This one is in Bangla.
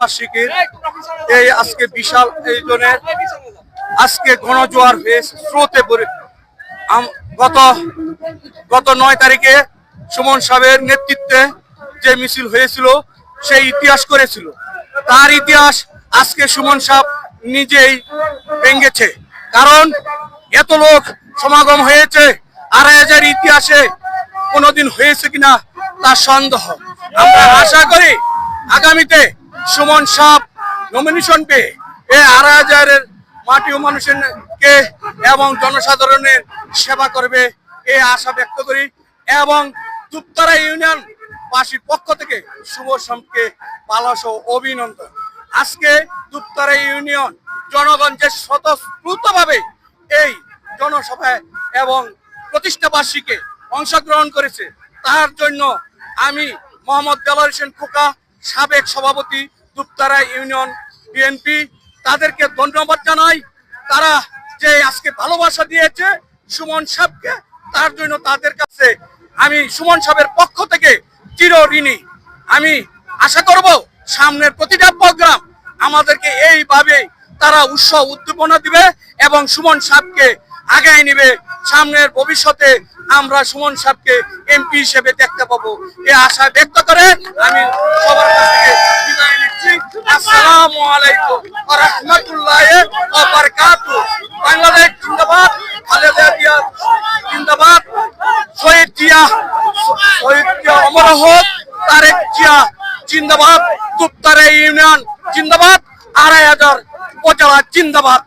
বার্ষিকীর এই আজকে বিশাল আয়োজনের আজকে গণজোয়ার হয়েছে স্রোতে পড়ে গত গত নয় তারিখে সুমন সাহেবের নেতৃত্বে যে মিছিল হয়েছিল, সেই ইতিহাস করেছিল। তার ইতিহাস আজকে সুমন সাহেব নিজেই ভেঙেছে। কারণ এত লোক সমাগম হয়েছে, আড়াই হাজার ইতিহাসে কোনোদিন হয়েছে কিনা তার সন্দেহ। আমরা আশা করি আগামীতে সুমন সাহেব নমিনেশন পেয়ে এই আড়াই হাজারের মাটি ও মানুষের কে এবং জনসাধারণের সেবা করবে এই আশা ব্যক্ত করি। এবং দুপ্তারা ইউনিয়ন বাসীর পক্ষ থেকে শুভ সম্পকে পালাস অভিনন্দন। আজকে দুপ্তারা ইউনিয়ন জনগণ যে স্বতঃস্ফূর্তভাবে এই জনসভায় এবং প্রতিষ্ঠা বার্ষিকে অংশগ্রহণ করেছে। তার জন্য আমি মোহাম্মদ দেলার হোসেন খোকা সাবেক সভাপতি দুপ্তারা ইউনিয়ন বিএনপি, তাদেরকে ধন্যবাদ জানাই। তারা যে আজকে ভালোবাসা দিয়েছে সুমন সাহেবকে, তার জন্য তাদের কাছে আমি সুমন সাহেবের পক্ষ থেকে চির ঋণী। আমি আশা করব সামনের প্রতিটা প্রোগ্রাম আমাদেরকে এইভাবে তারা উৎসাহ উদ্দীপনা দিবে এবং সুমন সাহেবকে আগায় নিবে। সামনের ভবিষ্যতে আমরা সুমন সাহেবকে এমপি হিসেবে দেখতে পাবো। এই আশা ব্যক্ত করে আমি সবার কাছ থেকে বিদায় নিচ্ছি। আসসালামু আলাইকুম রাহমাতুল্লাহি ওয়া বারাকাতুহু। বাংলাদেশ জিন্দাবাদ, খালেদা জিয়া জিন্দাবাদ। শহীদ জিয়া শহীদ জিয়া অমর হোক, তারেক জিয়া জিন্দাবাদ, গুপ্তারে ইউনিয়ন জিন্দাবাদ, আড়াই হাজার উপজেলা জিন্দাবাদ।